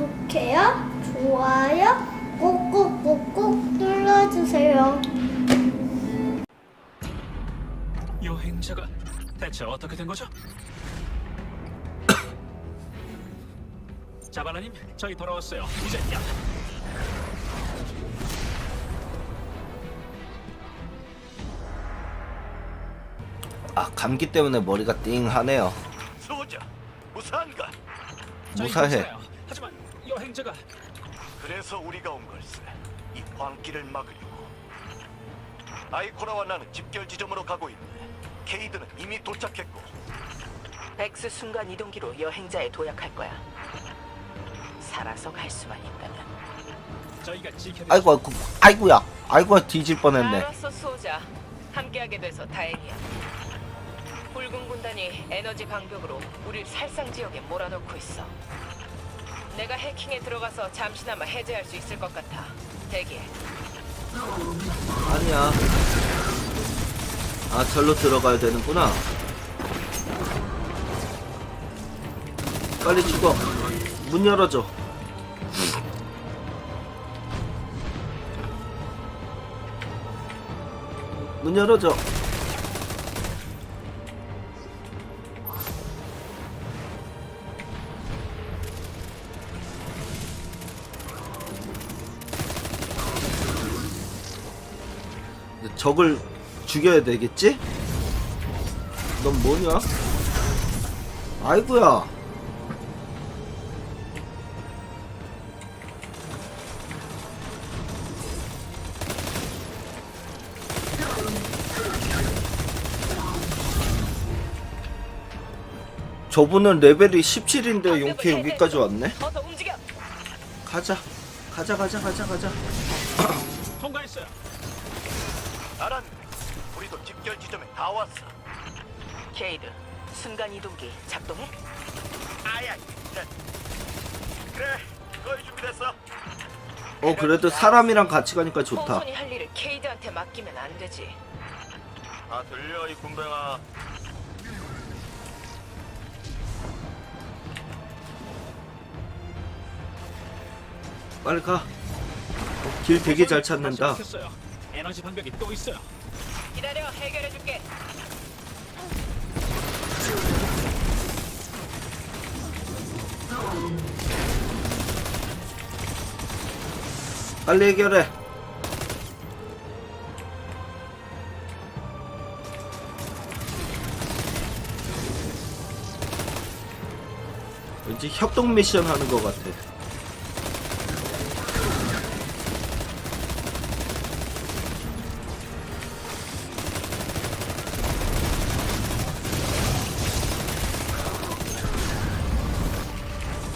구독해요, 좋아요, 꼭꼭꼭꼭 눌러주세요. 여행자가 대체 어떻게 된 거죠? 자발라님, 저희 돌아왔어요. 이제 야. 아 감기 때문에 머리가 띵하네요. 소자 무사한가? 저희 무사해. 괜찮아요. 여행자가 그래서 우리가 온 걸세. 이 황길을 막으려고. 아이코라와 나는 집결 지점으로 가고 있네. 케이드는 이미 도착했고 백스 순간 이동기로 여행자에 도약할 거야. 살아서 갈 수만 있다면. 저희가 지켜. 아이고 아이고 아이고야 아이고야 뒤질 뻔했네. 알았어, 소자. 함께하게 돼서 다행이야. 붉은 군단이 에너지 방벽으로 우릴 살상 지역에 몰아넣고 있어. 내가 해킹에 들어가서 잠시나마 해제할 수 있을 것 같아. 대기해. 아니야. 아 절로 들어가야 되는구나. 빨리 죽어. 문 열어줘. 문 열어줘. 적을 죽여야 되겠지? 넌 뭐냐? 아이고야. 저분은 레벨이 17인데 용케 여기까지 왔네? 가자. 가자, 가자, 가자, 가자. 통과했어요. 알았네. 우리도 집결 지점에 다 왔어. 케이드, 순간 이동기 작동해? 아야. 네. 그래. 거의 준비됐어. 어, 그래도 사람이랑 같이 가니까 좋다. 홍손이 할 일을 케이드한테 맡기면 안 되지. 다 들려 이 군뱅아. 빨리 가. 어, 길 되게 잘 찾는다. 다시. 에너지 방벽이 또 있어요. 기다려, 해결해 줄게. 빨리 해결해. 왠지 협동 미션 하는 것 같아.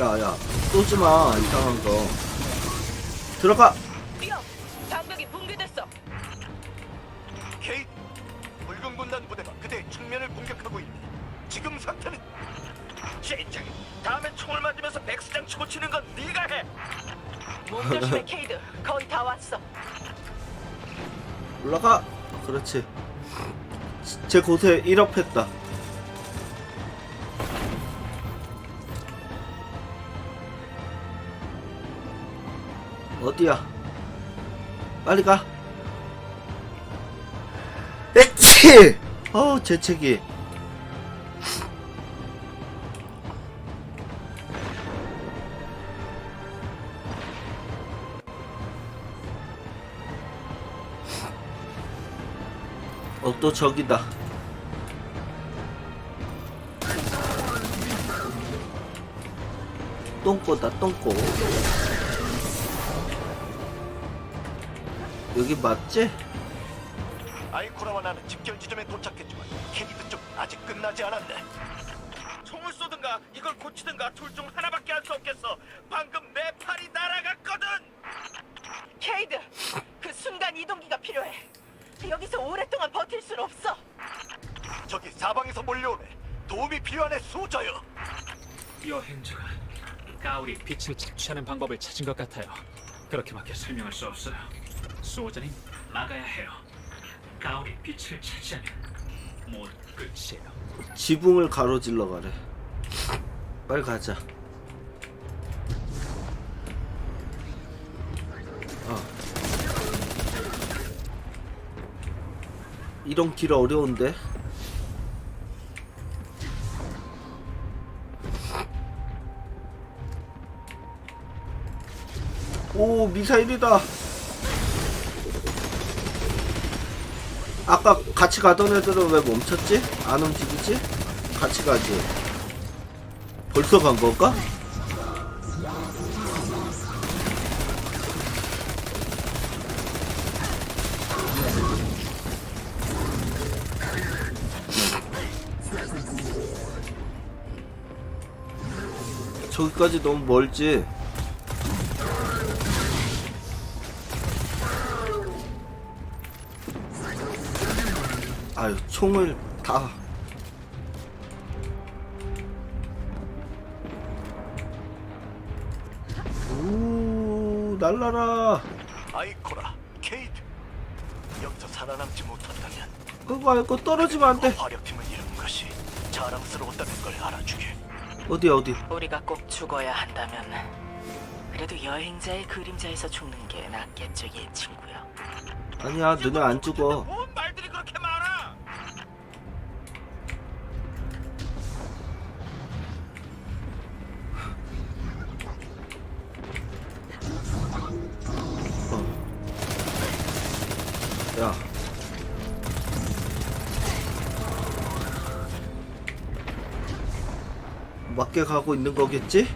야야 쏘지 마 이상한 거. 들어가. 뛰어! 방벽이 붕괴됐어. 케이드. 붉은 군단 부대가 그대의 측면을 공격하고 있네. 지금 상태는 젠장. 다음에 총을 맞으면서 백스장 치고 치는 건 네가 해. 몸 조심해, 케이드. 거의 다 왔어. 올라가. 그렇지. 제 곳에 1업 했다. 어디야? 빨리 가. 액치! 어우, 재채기. 어, 또 저기다. 똥꼬다, 똥꼬. 여기 맞지? 아이코라와 나는 집결 지점에 도착했지만 케이드 쪽 아직 끝나지 않았네. 총을 쏘든가 이걸 고치든가 둘 중 하나밖에 할 수 없겠어. 방금 내 팔이 날아갔거든. 케이드! 그 순간 이동기가 필요해. 여기서 오랫동안 버틸 순 없어. 저기 사방에서 몰려오네. 도움이 필요하네 소저요. 여행자가 가오리 빛을 착취하는 방법을 찾은 것 같아요. 그렇게밖에 설명할 수 없어요. 수호자님 막아야 해요. 가오리 빛을 차지하면 모두 끝이에요. 지붕을 가로질러 가래. 빨리 가자. 아. 이런 길 어려운데. 오 미사일이다. 아까 같이 가던 애들은 왜 멈췄지? 안 움직이지? 같이 가지. 벌써 간 건가? 저기까지 너무 멀지. 총을 다. 우, 날라라. 아이코라, 케이트. 여기서 살아남지 못한다면 그거 알고 떨어지면 안 돼. 화력팀을 이룬 것이 자랑스러웠다는 걸 알아주게. 어디, 어디. 우리가 꼭 죽어야 한다면 그래도 여행자의 그림자에서 죽는 게 낫겠죠, 얘 친구야. 아니야, 너네 안 죽어. 맞게 가고 있는 거겠지?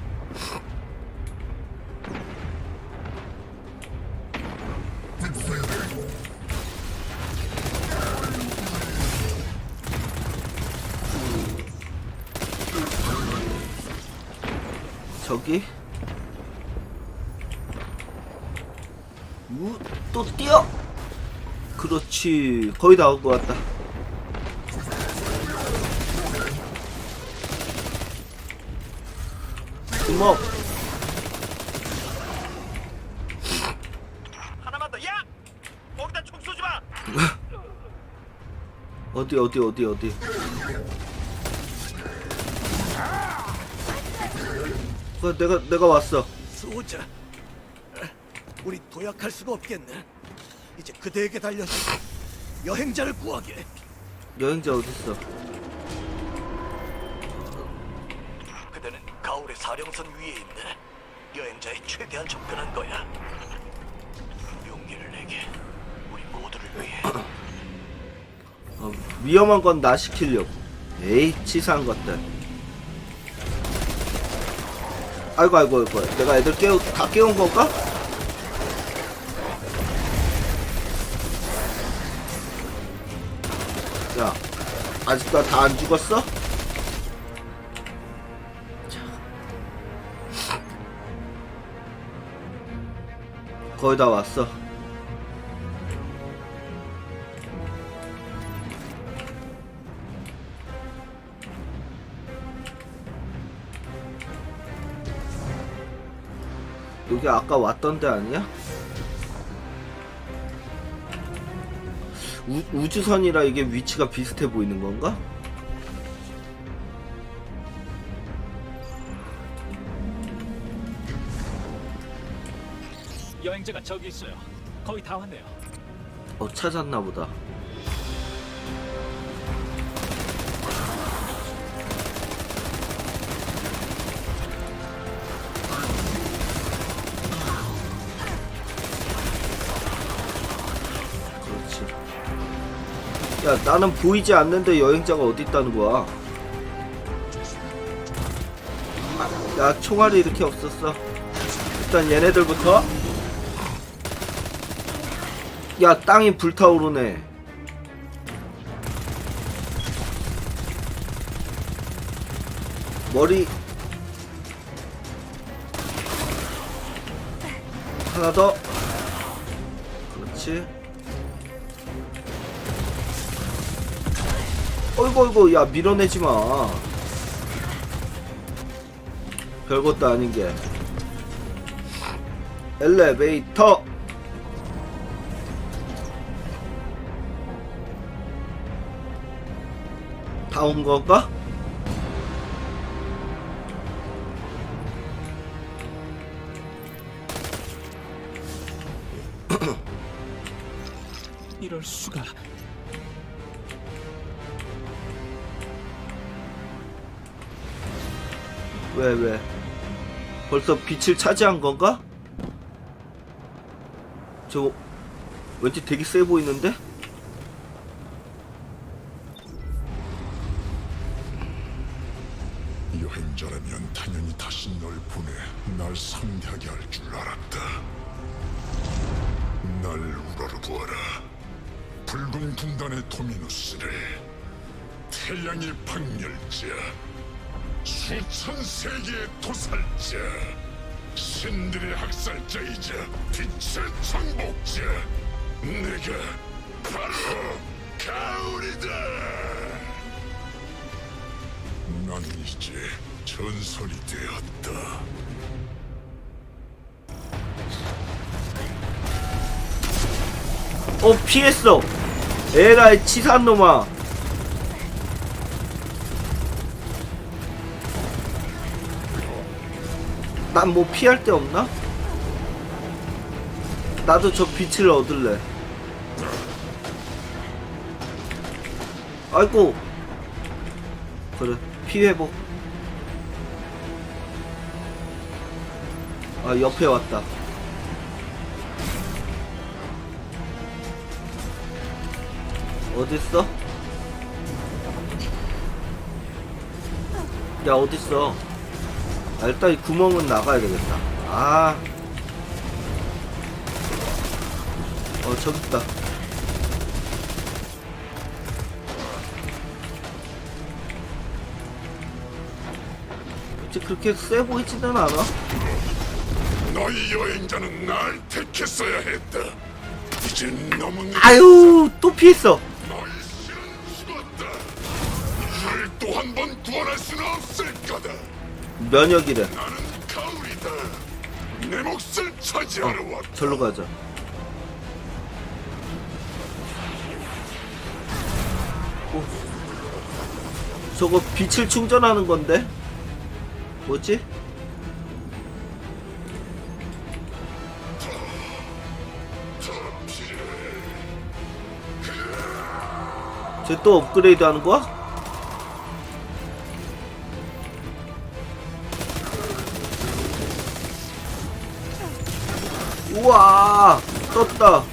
저기 우, 또 뛰어! 그렇지 거의 다 온 것 같다 주먹 하나만 더. 야! 거기다 총 쏘지 마. 어디 어디 어디 어디 그 내가 내가 왔어 수호자, 우리 도약할 수가 없겠네. 이제 그대에게 달려서 여행자를 구하게. 여행자 어딨어 그대는 가울의 사령선 위에 있네. 여행자의 최대한 접근한 거야. 용기를 내게. 우리 모두를 위해. 어, 위험한 건 나 시키려고 에이 치사한 것들 아이고 아이고 아이고 내가 애들 깨우 다 깨운 건가? 야 아직도 다 안 죽었어? 거의 다 왔어 여기 아까 왔던 데 아니야? 우, 우주선이라 이게 위치가 비슷해 보이는 건가? 여행자가 저기 있어요. 거의 다 왔네요. 어 찾았나 보다. 그렇지. 야 나는 보이지 않는데 여행자가 어디 있다는 거야? 아, 야 총알이 이렇게 없었어? 일단 얘네들부터 야 땅이 불타오르네. 머리. 하나 더. 그렇지. 어이구 어이구 야 밀어내지마. 별것도 아닌게. 엘리베이터 다 온 건가? 이럴 수가. 왜 왜? 벌써 빛을 차지한 건가? 저 왠지 되게 세 보이는데? 당연히 다시 널 보내 날 상대하게 할 줄 알았다. 날 우러러보아라. 붉은 군단의 도미누스를 태양의 박멸자, 수천 세계의 도살자, 신들의 학살자이자 빛의 정복자. 내가 바로 가오리다. 난 이제 전설이 되었다. 어 피했어. 에라이 치사한 놈아. 난 뭐 피할 데 없나? 나도 저 빛을 얻을래. 아이고. 그래 피회복. 아 옆에 왔다. 어딨어? 야 어딨어? 아, 일단 이 구멍은 나가야 되겠다. 아. 어 저기 있다. 이제 그렇게 세 보이지는 않아. 너희 여행자는 날 택했어야 했다. 이제 너무 늦 아유 또 피했어. 너희 신은 죽었다. 나를 또 한 번 구원할 수는 없을 거다. 면역이래. 나는 가을이다. 내 몫을 차지하러 왔다. 절로 가자. 오. 저거 빛을 충전하는 건데? 뭐지? 쟤 또 업그레이드 하는 거야? 우와 떴다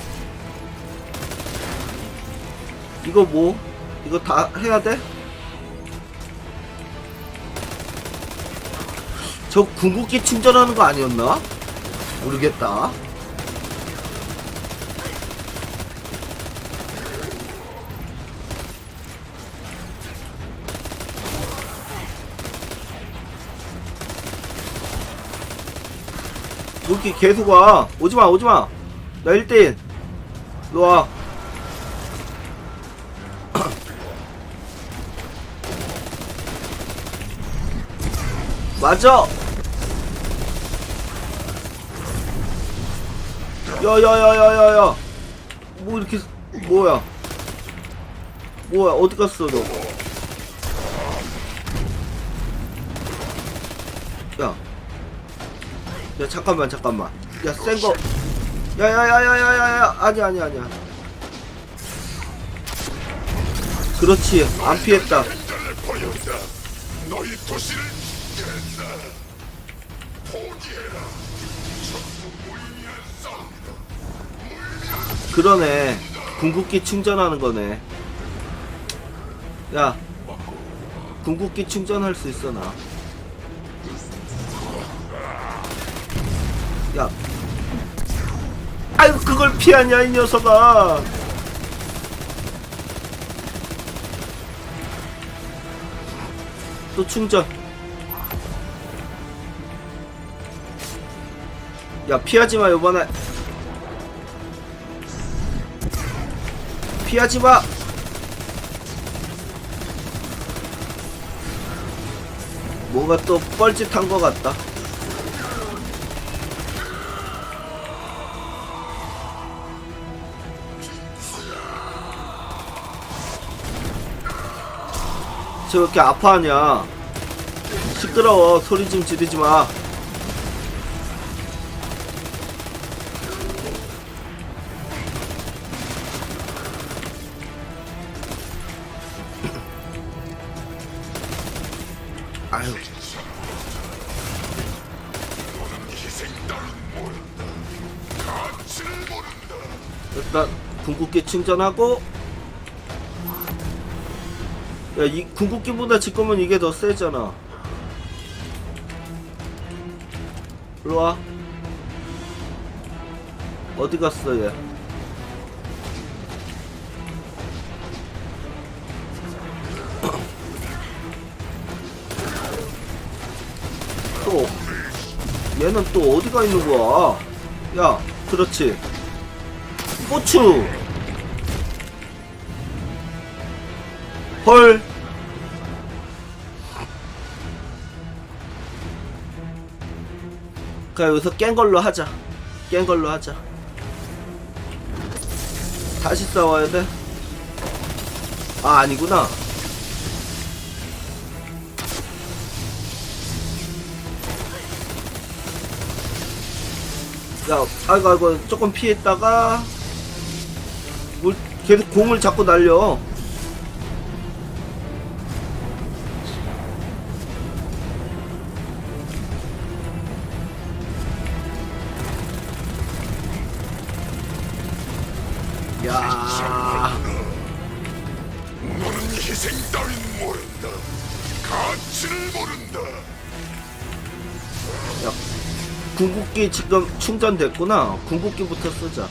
이거 뭐? 이거 다 해야 돼? 저 궁극기 충전하는 거 아니었나? 모르겠다 여기 계속 와. 오지마 오지마. 나 1대1 일로 와. 맞아. 야야야야야야. 뭐 이렇게 뭐야? 뭐야? 어디 갔어 너 야. 야 잠깐만 잠깐만. 야 센거. 야야야야야야야. 아니 아니 아니야. 그렇지. 안 피했다. 그러네. 궁극기 충전하는 거네. 야 궁극기 충전할 수 있어 나 야. 아이고 그걸 피하냐 이 녀석아. 또 충전. 야 피하지 마 요번에. 피하지 마. 뭔가 또 뻘짓한 것 같다 저렇게 아파하냐? 시끄러워. 소리 좀 지르지 마. 아유. 일단 궁극기 충전하고 야 이 궁극기보다 지금은 이게 더 세잖아. 일로 와. 어디 갔어 얘? 또. 얘는 또 어디가 있는 거야? 야 그렇지. 고추. 헐 그래 여기서 깬 걸로 하자. 깬 걸로 하자. 다시 싸워야 돼? 아 아니구나. 야 아이고 아이고 조금 피했다가 물 계속 공을 자꾸 날려 궁극기 지금 충전됐구나. 궁극기부터 쓰자.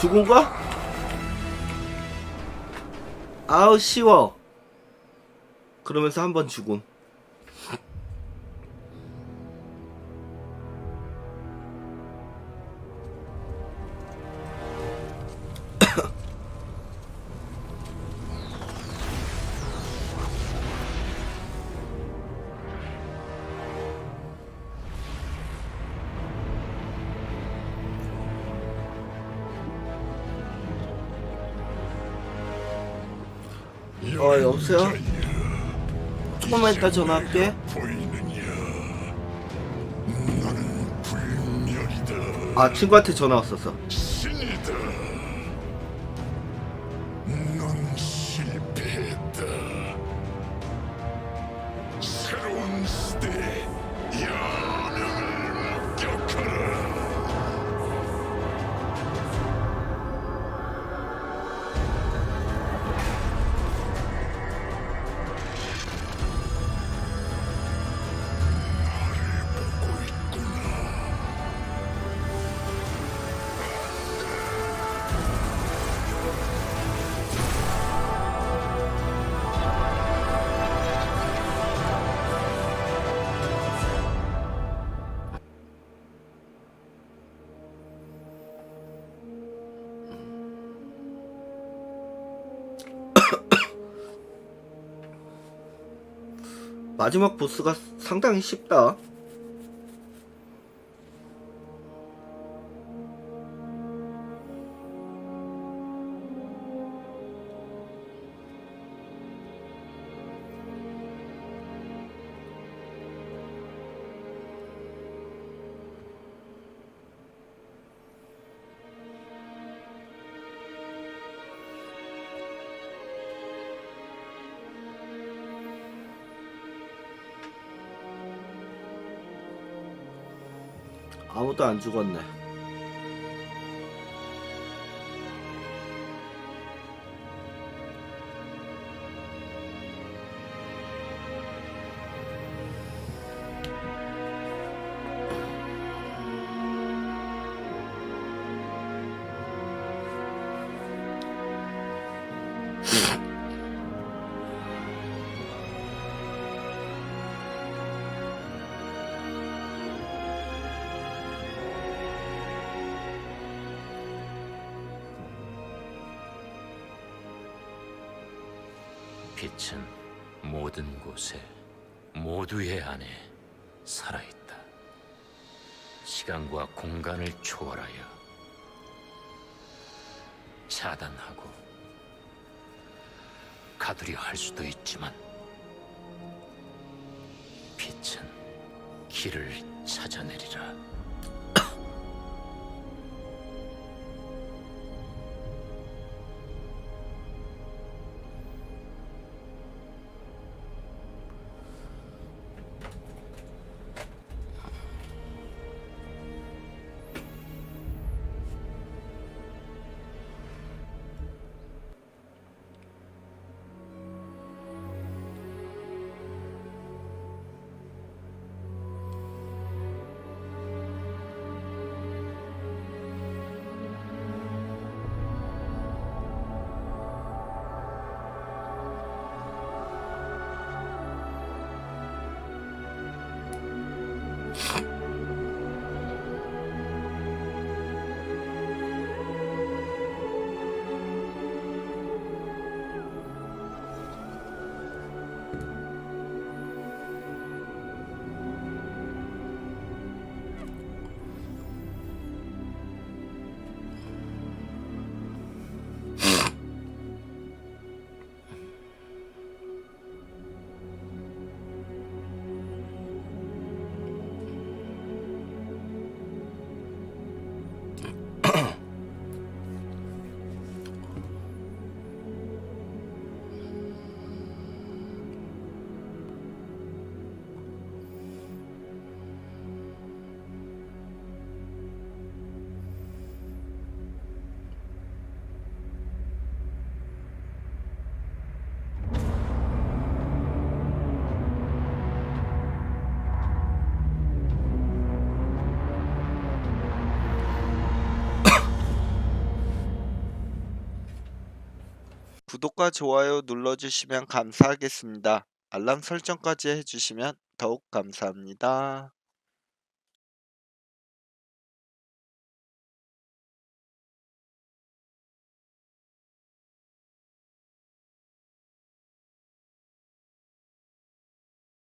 죽은 거야? 아우 쉬워. 그러면서 한 번 죽음. 어 여보세요? 조금만 이따 전화할게. 아 친구한테 전화 왔었어. 마지막 보스가 상당히 쉽다. 아무도 안 죽었네. 빛은 모든 곳에 모두의 안에 살아있다. 시간과 공간을 초월하여 차단하고 가두려 할 수도 있지만 빛은 길을 찾아내리라. 구독과 좋아요 눌러주시면 감사하겠습니다. 알람 설정까지 해주시면 더욱 감사합니다.